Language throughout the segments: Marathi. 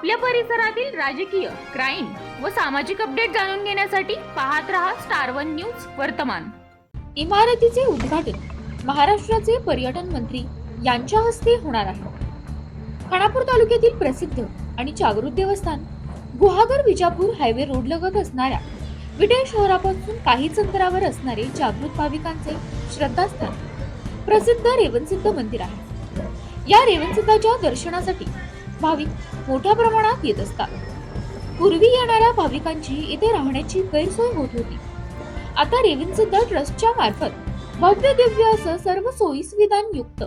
आपल्या परिसरातील राजकीय क्राईम व सामाजिक अपडेट जाणून घेण्यासाठी पाहत रहा स्टार वन न्यूज वर्तमान. इमारतीचे उद्घाटन महाराष्ट्राचे पर्यटन मंत्री यांच्या हस्ते होणार आहे. खानापूर तालुक्यातील प्रसिद्ध आणि जागृत देवस्थान गुहागर विजापूर हायवे रोड लगत असणाऱ्या विटे शहरापासून काहीच अंतरावर असणारे जागृत भाविकांचे श्रद्धास्थान प्रसिद्ध रेवणसिद्ध मंदिर आहे. या रेवणसिद्धाच्या दर्शनासाठी भाविक मोठ्या प्रमाणात येत असतात. पूर्वी येणाऱ्या भाविकांची इथे राहण्याची गैरसोय होत होती. आता रेवणसिद्ध ट्रस्टच्या मार्फत भव्य दिव्य असं सर्व सोयी सुविधां युक्त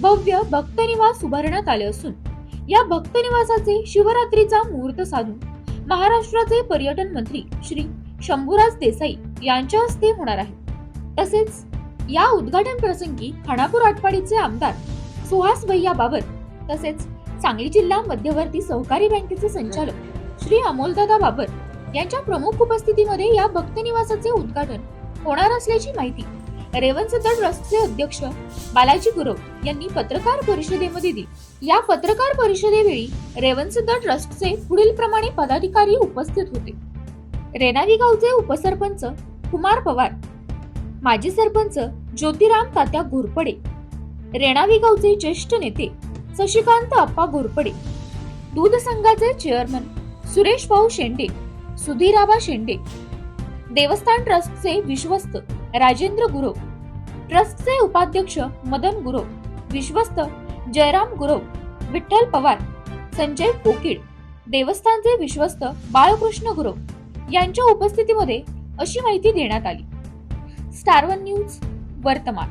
भव्य भक्त निवास उभारण्यात आले असून या भक्त निवासाचे शिवरात्रीचा मुहूर्त साधून महाराष्ट्राचे पर्यटन मंत्री श्री शंभूराज देसाई यांच्या हस्ते होणार आहे. तसेच या उद्घाटन प्रसंगी खानापूर आटपाडीचे आमदार सुहास भैया बाबर तसेच सांगली जिल्हा मध्यवर्ती सहकारी बँकेचे संचालक श्री अमोलदादा बाबर यांच्या प्रमुख उपस्थितीमध्ये या भक्त निवासाचे उद्घाटन होणार असल्याची माहिती रेवणसिद्ध ट्रस्टचे अध्यक्ष बालाजी गुरव यांनी पत्रकार परिषदेमध्ये दिली. या पत्रकार परिषदेवेळी रेवणसिद्ध ट्रस्टचे पुढील प्रमाणे पदाधिकारी उपस्थित होते. रेणावी गावचे उपसरपंच कुमार पवार माजी सरपंच ज्योतिराम तात्या घोरपडे रेणावी गावचे ज्येष्ठ नेते शशिकांत अप्पा घोरपडे. दूध संघाचे चेअरमन सुरेश भाऊ शेंडे सुधीराबा शेंडे. देवस्थान ट्रस्टचे विश्वस्त राजेंद्र गुरव. ट्रस्टचे उपाध्यक्ष मदन गुरव. विश्वस्त जयराम गुरव. विठ्ठल पवार संजय कोकिड देवस्थानचे विश्वस्त बाळकृष्ण गुरव. यांच्या उपस्थितीमध्ये अशी माहिती देण्यात आली. स्टार वन न्यूज वर्तमान.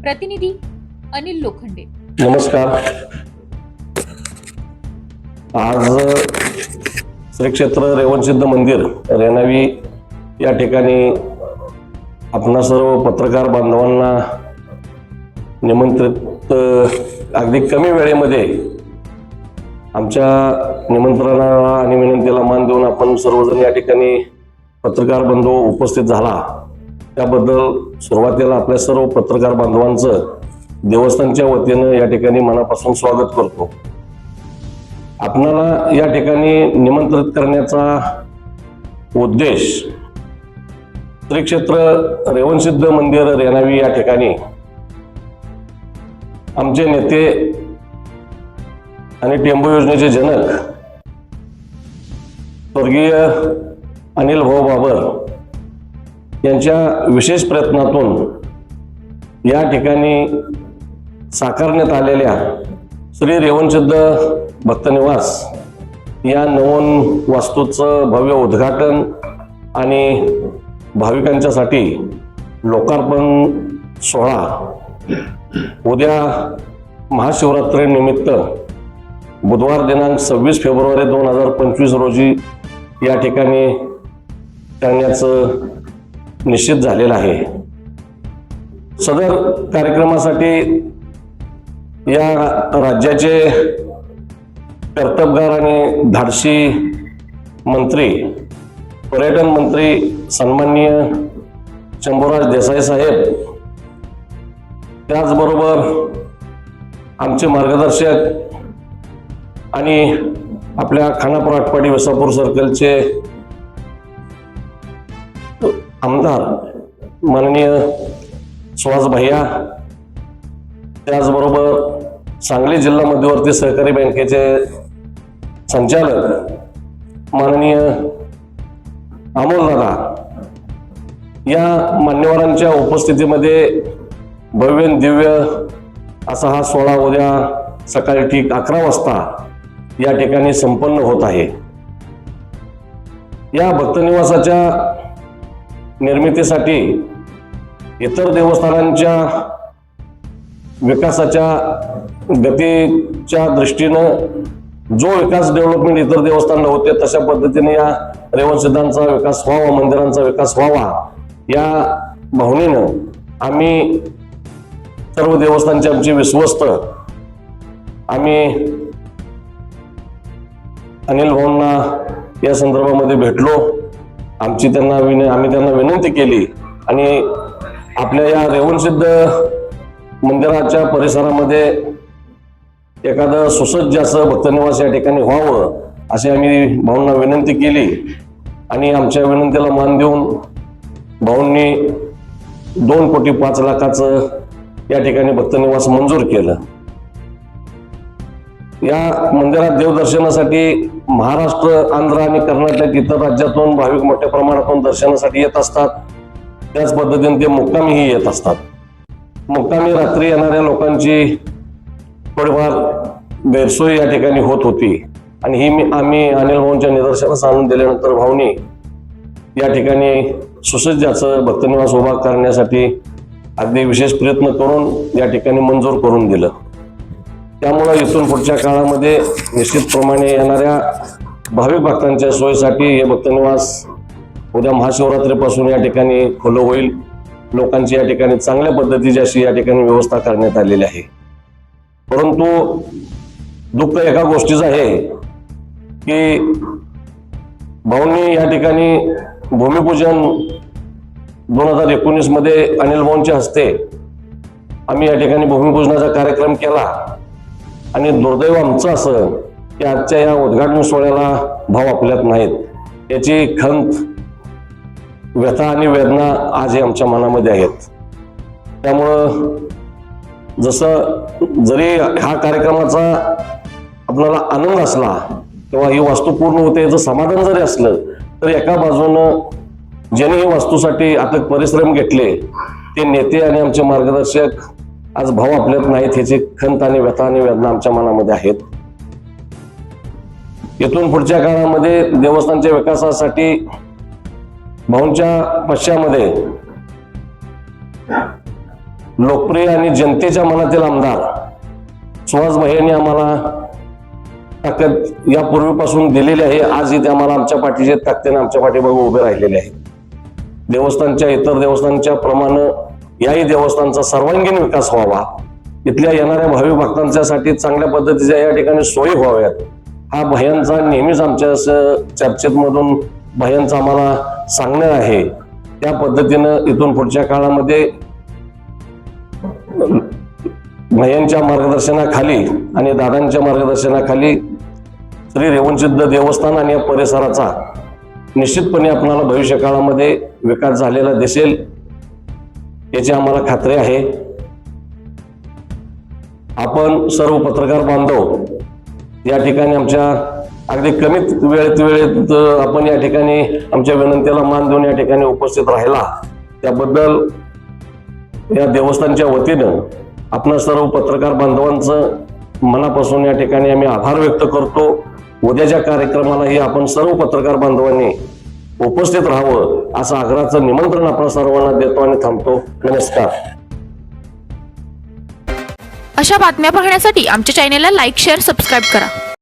प्रतिनिधी अनिल लोखंडे. नमस्कार. आज श्री क्षेत्र रेवणसिद्ध मंदिर रेणावी या ठिकाणी आपणा सर्व पत्रकार बांधवांना निमंत्रित अगदी कमी वेळेमध्ये आमच्या निमंत्रणाला आणि विनंतीला मान देऊन आपण सर्वजण या ठिकाणी पत्रकार बंधू उपस्थित झाला. त्याबद्दल सुरुवातीला आपल्या सर्व पत्रकार बांधवांचं देवस्थानच्या वतीनं या ठिकाणी मनापासून स्वागत करतो. आपणाला या ठिकाणी निमंत्रित करण्याचा उद्देश श्रीक्षेत्र रेवणसिद्ध मंदिर रेणावी या ठिकाणी आमचे नेते आणि टेंबू योजनेचे जनक स्वर्गीय अनिल भाऊ बाबर यांच्या विशेष प्रयत्नातून या ठिकाणी साकारण्यात आलेल्या श्री रेवणसिद्ध भक्तनिवास या नवन वास्तूचं भव्य उद्घाटन आणि भाविकांच्यासाठी लोकार्पण सोहळा उद्या महाशिवरात्रीनिमित्त बुधवार दिनांक सव्वीस फेब्रुवारी दोन हजार पंचवीस रोजी या ठिकाणी करण्याचं निश्चित झालेलं आहे. सदर कार्यक्रमासाठी या राज्याचे कर्तबगार आणि धाडसी मंत्री पर्यटन मंत्री सन्माननीय शंभूराज देसाई साहेब त्याचबरोबर आमचे मार्गदर्शक आणि आपल्या खानापूर आटपाडी विसापूर सर्कलचे आमदार माननीय सुहास भैया त्याचबरोबर सांगली जिल्हा मध्यवर्ती सहकारी बँकेचे संचालक माननीय अमोल दादा या मान्यवरांच्या उपस्थितीमध्ये भव्य दिव्य असा हा सोहळा उद्या सकाळी ठीक अकरा वाजता या ठिकाणी संपन्न होत आहे. या भक्तनिवासाच्या निर्मितीसाठी इतर देवस्थानांच्या विकासाच्या गतीच्या दृष्टीनं जो विकास डेव्हलपमेंट इतर देवस्थानला होते तशा पद्धतीने या रेवणसिद्धांचा विकास व्हावा मंदिरांचा विकास व्हावा या भावनेनं आम्ही सर्व देवस्थानचे आमचे विश्वस्त आम्ही अनिल भाऊंना या संदर्भामध्ये भेटलो. आमची त्यांना विन आम्ही त्यांना विनंती केली आणि आपल्या या रेवणसिद्ध मंदिराच्या परिसरामध्ये एखादं सुसज्ज असं भक्तनिवास या ठिकाणी व्हावं अशी आम्ही भाऊंना विनंती केली. आणि आमच्या विनंतीला मान देऊन भाऊंनी दोन कोटी पाच लाखाचं या ठिकाणी भक्तनिवास मंजूर केलं. या मंदिरात देवदर्शनासाठी महाराष्ट्र आंध्र आणि कर्नाटक इतर राज्यातून भाविक मोठ्या प्रमाणातून दर्शनासाठी येत असतात. त्याच पद्धतीने ते मुक्कामीही येत असतात. मुक्कामी रात्री येणाऱ्या लोकांची थोडीफार गैरसोय या ठिकाणी होत होती. आणि ही मी आम्ही अनिल भाऊंच्या निदर्शनास आणून दिल्यानंतर भाऊनी या ठिकाणी सुसज्जाचं भक्तनिवास उभा करण्यासाठी अगदी विशेष प्रयत्न करून या ठिकाणी मंजूर करून दिलं. त्यामुळं इथून पुढच्या काळामध्ये निश्चितप्रमाणे येणाऱ्या भाविक भक्तांच्या सोयीसाठी हे भक्तनिवास उद्या महाशिवरात्रीपासून या ठिकाणी खुलं होईल. लोकांची या ठिकाणी चांगल्या पद्धतीची अशी या ठिकाणी व्यवस्था करण्यात आलेली आहे. परंतु दुःख एका गोष्टीचं आहे की भाऊंनी या ठिकाणी भूमिपूजन दोन हजार एकोणीसमध्ये अनिल भाऊंच्या हस्ते आम्ही या ठिकाणी भूमिपूजनाचा कार्यक्रम केला. आणि दुर्दैव आमचं असं की आजच्या या उद्घाटन सोहळ्याला भाव आपल्यात नाहीत. याची खंत व्यथा आणि वेदना आजही आमच्या मनामध्ये आहेत. त्यामुळं जसं जरी हा कार्यक्रमाचा आपल्याला आनंद असला किंवा ही वास्तू पूर्ण होते याचं समाधान जरी असलं तर एका बाजूनं ज्यांनी ही वास्तूसाठी अथक परिश्रम घेतले ते नेते आणि आमचे मार्गदर्शक आज भाऊ आपल्यात नाहीत ह्याची खंत आणि व्यथा आणि वेदना आमच्या मनामध्ये आहेत. येथून पुढच्या काळामध्ये देवस्थानच्या विकासासाठी भाऊंच्या पश्चामध्ये लोकप्रिय आणि जनतेच्या मनातील आमदार सुहास भाई यांनी आम्हाला ताकद यापूर्वीपासून दिलेली आहे. आज इथे आम्हाला आमच्या पाठीचे ताकदीने आमच्या पाठीमागे उभे राहिलेले आहेत. देवस्थानच्या इतर देवस्थानच्या प्रमाणे याही देवस्थानचा सर्वांगीण विकास व्हावा. इथल्या येणाऱ्या भावी भक्तांच्यासाठी चांगल्या पद्धतीच्या या ठिकाणी सोयी व्हाव्यात. हा भयांचा नेहमीच आमच्या असं चर्चेत मधून भयांचा आम्हाला सांगणं आहे. त्या पद्धतीनं इथून पुढच्या काळामध्ये भयांच्या मार्गदर्शनाखाली आणि दादांच्या मार्गदर्शनाखाली श्री रेवणसिद्ध देवस्थान आणि या परिसराचा निश्चितपणे आपणाला भविष्य काळामध्ये विकास झालेला दिसेल याची आम्हाला खात्री आहे. आपण सर्व पत्रकार बांधव या ठिकाणी आमच्या अगदी कमीत वेळेत वेळेत आपण या ठिकाणी आमच्या विनंतीला मान देऊन या ठिकाणी उपस्थित राहिला. त्याबद्दल या देवस्थानच्या वतीनं आपणा सर्व पत्रकार बांधवांचं मनापासून या ठिकाणी आम्ही आभार व्यक्त करतो. उद्याच्या कार्यक्रमालाही आपण सर्व पत्रकार बांधवांनी उपस्थित राहावं असं आग्रहाचं निमंत्रण आपण सर्वांना देतो आणि थांबतो. नमस्कार. अशा बातम्या पाहण्यासाठी आमच्या चॅनेलला लाईक शेअर सबस्क्राईब करा.